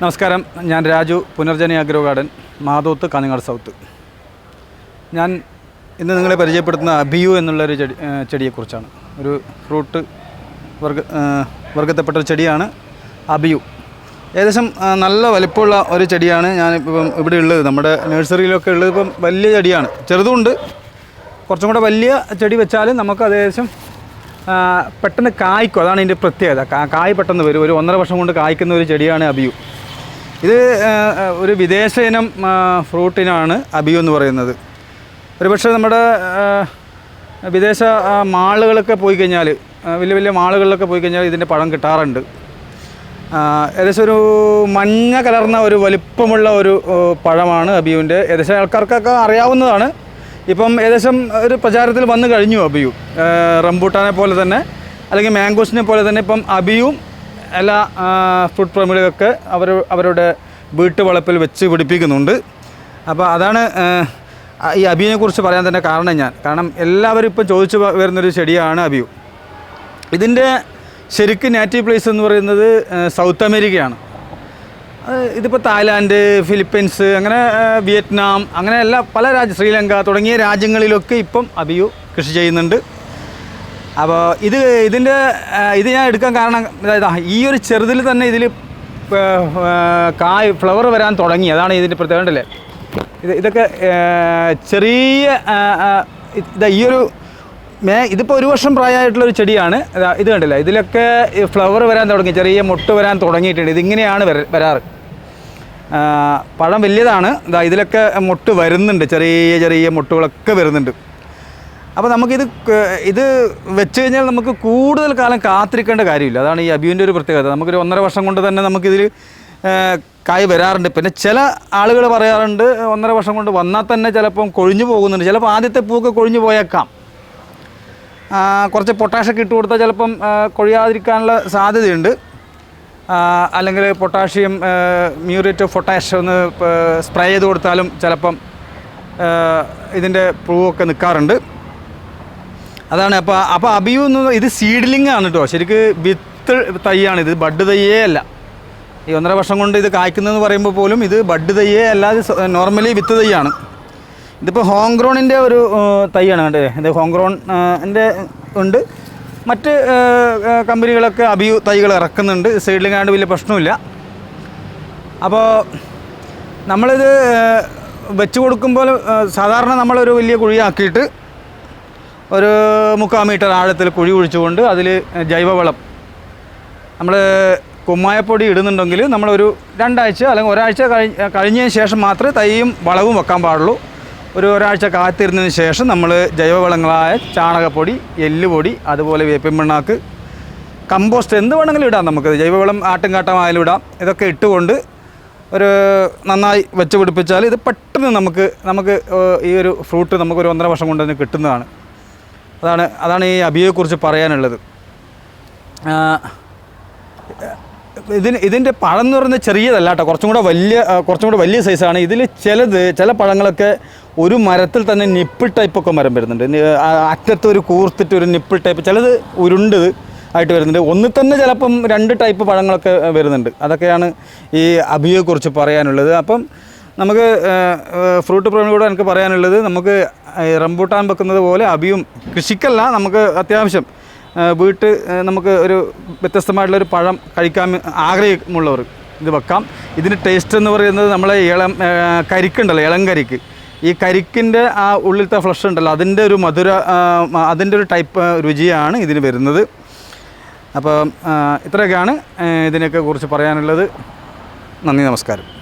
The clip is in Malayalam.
നമസ്കാരം. ഞാൻ Raju Punarjani agro garden Mathoth Kanhangad south. ഞാൻ ഇന്ന് നിങ്ങളെ പരിചയപ്പെടുത്തുന്ന അബിയു എന്നുള്ളൊരു ചെടി ചെടിയെക്കുറിച്ചാണ്. ഒരു ഫ്രൂട്ട് വർഗ വർഗത്തെപ്പെട്ട ഒരു ചെടിയാണ് അബിയു ഏകദേശം നല്ല വലിപ്പമുള്ള ഒരു ചെടിയാണ് ഞാൻ ഇപ്പം ഇവിടെ ഉള്ളത്. നമ്മുടെ നഴ്സറിയിലൊക്കെ ഉള്ളത് ഇപ്പം വലിയ ചെടിയാണ്. ചെറുതുണ്ട്. കുറച്ചും കൂടെ വലിയ ചെടി വെച്ചാൽ നമുക്ക് അത് ഏകദേശം പെട്ടെന്ന് കായ്ക്കും. അതാണ് ഇതിന്റെ പ്രത്യേകത. കായ് പെട്ടെന്ന് വരും. ഒരു ഒന്നര വർഷം കൊണ്ട് കായ്ക്കുന്ന ഒരു ചെടിയാണ് അബിയു ഇത് ഒരു വിദേശ ഇനം ഫ്രൂട്ടിനാണ് അബിയു എന്ന് പറയുന്നത്. ഒരുപക്ഷെ നമ്മുടെ വിദേശ മാളുകളൊക്കെ പോയി കഴിഞ്ഞാൽ വലിയ വലിയ മാളുകളിലൊക്കെ പോയി കഴിഞ്ഞാൽ ഇതിന്റെ പഴം കിട്ടാറുണ്ട്. ഏകദേശം ഒരു മഞ്ഞ കലർന്ന ഒരു വലിപ്പമുള്ള ഒരു പഴമാണ് അബിയുവിന്റെ ഏകദേശം ആൾക്കാർക്കൊക്കെ അറിയാവുന്നതാണ്. ഇപ്പം ഏകദേശം ഒരു പ്രചാരത്തിൽ വന്നു കഴിഞ്ഞു അബിയു. റംബൂട്ടാനെ പോലെ തന്നെ അല്ലെങ്കിൽ മാംഗോസിനെ പോലെ തന്നെ ഇപ്പം അബിയും എല്ലാ ഫുഡ് ഫ്രൂട്ട് പ്രേമികളൊക്കെ അവർ അവരുടെ വീട്ടുവളപ്പിൽ വെച്ച് പിടിപ്പിക്കുന്നുണ്ട്. അപ്പോൾ അതാണ് ഈ അബിയെക്കുറിച്ച് പറയാൻ തന്നെ കാരണം ഞാൻ. കാരണം എല്ലാവരും ഇപ്പോൾ ചോദിച്ചു വരുന്നൊരു ചെടിയാണ് അബിയു. ഇതിന്റെ ശരിക്കും നാറ്റീവ് പ്ലേസ് എന്ന് പറയുന്നത് സൗത്ത് അമേരിക്കയാണ്. ഇതിപ്പോൾ തായ്ലാൻഡ് ഫിലിപ്പീൻസ് അങ്ങനെ വിയറ്റ്നാം അങ്ങനെ എല്ലാ പല രാജ്യ ശ്രീലങ്ക തുടങ്ങിയ രാജ്യങ്ങളിലൊക്കെ ഇപ്പം അബിയു കൃഷി ചെയ്യുന്നുണ്ട്. അപ്പോൾ ഇത് ഇതിന്റെ ഇത് ഞാൻ എടുക്കാൻ കാരണം അതായത് ഈ ഒരു ചെറുതിൽ തന്നെ ഇതിൽ കായ് ഫ്ലവർ വരാൻ തുടങ്ങി. അതാണ് ഇതിന്റെ പ്രത്യേകത ഉണ്ടല്ലേ ഇത് ഇതൊക്കെ ചെറിയ ഇതാ ഈ ഒരു മേ ഇതിപ്പോൾ ഒരു വർഷം പ്രായമായിട്ടുള്ള ഒരു ചെടിയാണ്. ഇത് കണ്ടില്ല? ഇതിലൊക്കെ ഫ്ലവർ വരാൻ തുടങ്ങി. ചെറിയ മുട്ട് വരാൻ തുടങ്ങിയിട്ടുണ്ട്. ഇതിങ്ങനെയാണ് വര വരാറ്. പഴം വലിയതാണ്. ഇതാ ഇതിലൊക്കെ മുട്ട് വരുന്നുണ്ട്. ചെറിയ ചെറിയ മുട്ടുകളൊക്കെ വരുന്നുണ്ട്. അപ്പോൾ നമുക്കിത് ഇത് വെച്ച് കഴിഞ്ഞാൽ നമുക്ക് കൂടുതൽ കാലം കാത്തിരിക്കേണ്ട കാര്യമില്ല. അതാണ് ഈ അബിയുവിന്റെ ഒരു പ്രത്യേകത. നമുക്കൊരു ഒന്നര വർഷം കൊണ്ട് തന്നെ നമുക്കിതിൽ കായ് വരാറുണ്ട്. പിന്നെ ചില ആളുകൾ പറയാറുണ്ട് ഒന്നര വർഷം കൊണ്ട് വന്നാൽ തന്നെ ചിലപ്പം കൊഴിഞ്ഞു പോകുന്നുണ്ട്. ചിലപ്പോൾ ആദ്യത്തെ പൂക്ക് കൊഴിഞ്ഞു പോയേക്കാം. കുറച്ച് പൊട്ടാഷൊക്കെ ഇട്ട് കൊടുത്താൽ ചിലപ്പം കൊഴിയാതിരിക്കാനുള്ള സാധ്യതയുണ്ട്. അല്ലെങ്കിൽ പൊട്ടാഷ്യം മ്യൂറേറ്റ് ഓഫ് പൊട്ടാഷ് ഒന്ന് സ്പ്രേ ചെയ്ത് കൊടുത്താലും ചിലപ്പം ഇതിന്റെ പൂവൊക്കെ നിൽക്കാറുണ്ട് അതാണ് അപ്പോൾ അപ്പോൾ അബിയു എന്ന് ഇത് സീഡ്ലിംഗ് ആണ് കേട്ടോ ശരിക്ക് വിത്ത് തൈയാണ് ഇത് ബഡ് തയ്യേ അല്ല. ഈ ഒന്നര വർഷം കൊണ്ട് ഇത് കായ്ക്കുന്നതെന്ന് പറയുമ്പോൾ പോലും ഇത് ബഡ് തയ്യേ അല്ലാതെ നോർമലി വിത്ത് തൈയാണ്. ഇതിപ്പോൾ ഹോംഗ്രോണിന്റെ ഒരു തൈയാണ് കണ്ടേ. ഇത് ഹോംഗ്രോൺ എന്റെ ഉണ്ട്. മറ്റ് കമ്പനികളൊക്കെ അബിയു തൈകൾ ഇറക്കുന്നുണ്ട്. സൈഡിലും കണ്ട് വലിയ പ്രശ്നമില്ല അപ്പോൾ നമ്മളിത് വെച്ച് കൊടുക്കുമ്പോൾ സാധാരണ നമ്മളൊരു വലിയ കുഴിയാക്കിയിട്ട് ഒരു മുക്കാൽ മീറ്റർ ആഴത്തിൽ കുഴി കുഴിച്ചുകൊണ്ട് അതിൽ ജൈവവളം. നമ്മൾ കുമ്മായപ്പൊടി ഇടുന്നുണ്ടെങ്കിൽ നമ്മളൊരു രണ്ടാഴ്ച അല്ലെങ്കിൽ ഒരാഴ്ച കഴിഞ്ഞ കഴിഞ്ഞതിന് ശേഷം മാത്രമേ തൈയും വളവും വെക്കാൻ പാടുള്ളൂ. ഒരു ഒരാഴ്ച കാത്തിരുന്നതിന് ശേഷം നമ്മൾ ജൈവവളങ്ങളായ ചാണകപ്പൊടി എല്ലുപൊടി അതുപോലെ വേപ്പിൻ പിണ്ണാക്ക് കമ്പോസ്റ്റ് എന്ത് വേണമെങ്കിലും ഇടാം നമുക്ക്. ജൈവവളം ആട്ടുംകാട്ടമായാലും ഇടാം. ഇതൊക്കെ ഇട്ടുകൊണ്ട് ഒരു നന്നായി വെച്ച് പിടിപ്പിച്ചാൽ ഇത് പെട്ടെന്ന് നമുക്ക് നമുക്ക് ഈ ഒരു ഫ്രൂട്ട് നമുക്ക് ഒരു ഒന്നര വർഷം കൊണ്ട് തന്നെ കിട്ടുന്നതാണ്. അതാണ് അതാണ് ഈ അബിയെക്കുറിച്ച് പറയാനുള്ളത്. ഇതിന് ഇതിന്റെ പഴം എന്ന് പറയുന്നത് ചെറിയതല്ല കേട്ടോ. കുറച്ചും കൂടെ വലിയ കുറച്ചും കൂടെ വലിയ സൈസാണ് ഇതിൽ ചിലത് ചില പഴങ്ങളൊക്കെ ഒരു മരത്തിൽ തന്നെ നിപ്പിൾ ടൈപ്പൊക്കെ മരം വരുന്നുണ്ട്. അറ്റത്ത് ഒരു കൂർത്തിട്ട് ഒരു നിപ്പിൾ ടൈപ്പ് ചിലത് ഉരുണ്ടത് ആയിട്ട് വരുന്നുണ്ട്. ഒന്നിൽ തന്നെ ചിലപ്പം രണ്ട് ടൈപ്പ് പഴങ്ങളൊക്കെ വരുന്നുണ്ട്. അതൊക്കെയാണ് ഈ അബിയെക്കുറിച്ച് പറയാനുള്ളത്. അപ്പം നമുക്ക് ഫ്രൂട്ട് പ്രേമികളോട് എനിക്ക് പറയാനുള്ളത് നമുക്ക് റംബൂട്ടാൻ വെക്കുന്നത് പോലെ അബിയും കൃഷിക്കല്ല നമുക്ക് അത്യാവശ്യം വീട്ട് നമുക്ക് ഒരു വ്യത്യസ്തമായിട്ടുള്ളൊരു പഴം കഴിക്കാൻ ആഗ്രഹമുള്ളവർ ഇത് വെക്കാം. ഇതിന് ടേസ്റ്റ് എന്ന് പറയുന്നത് നമ്മളെ ഇളം കരിക്കുണ്ടല്ലോ ഇളം കരിക്ക്. ഈ കരിക്കിന്റെ ആ ഉള്ളിലത്തെ ഫ്ലഷ് ഉണ്ടല്ലോ അതിന്റെ ഒരു മധുര അതിന്റെ ഒരു ടൈപ്പ് രുചിയാണ് ഇതിന് വരുന്നത്. അപ്പം ആ, ഇത്രയൊക്കെയാണ് ഇതിനെയൊക്കെ കുറിച്ച് പറയാനുള്ളത്. നന്ദി നമസ്കാരം.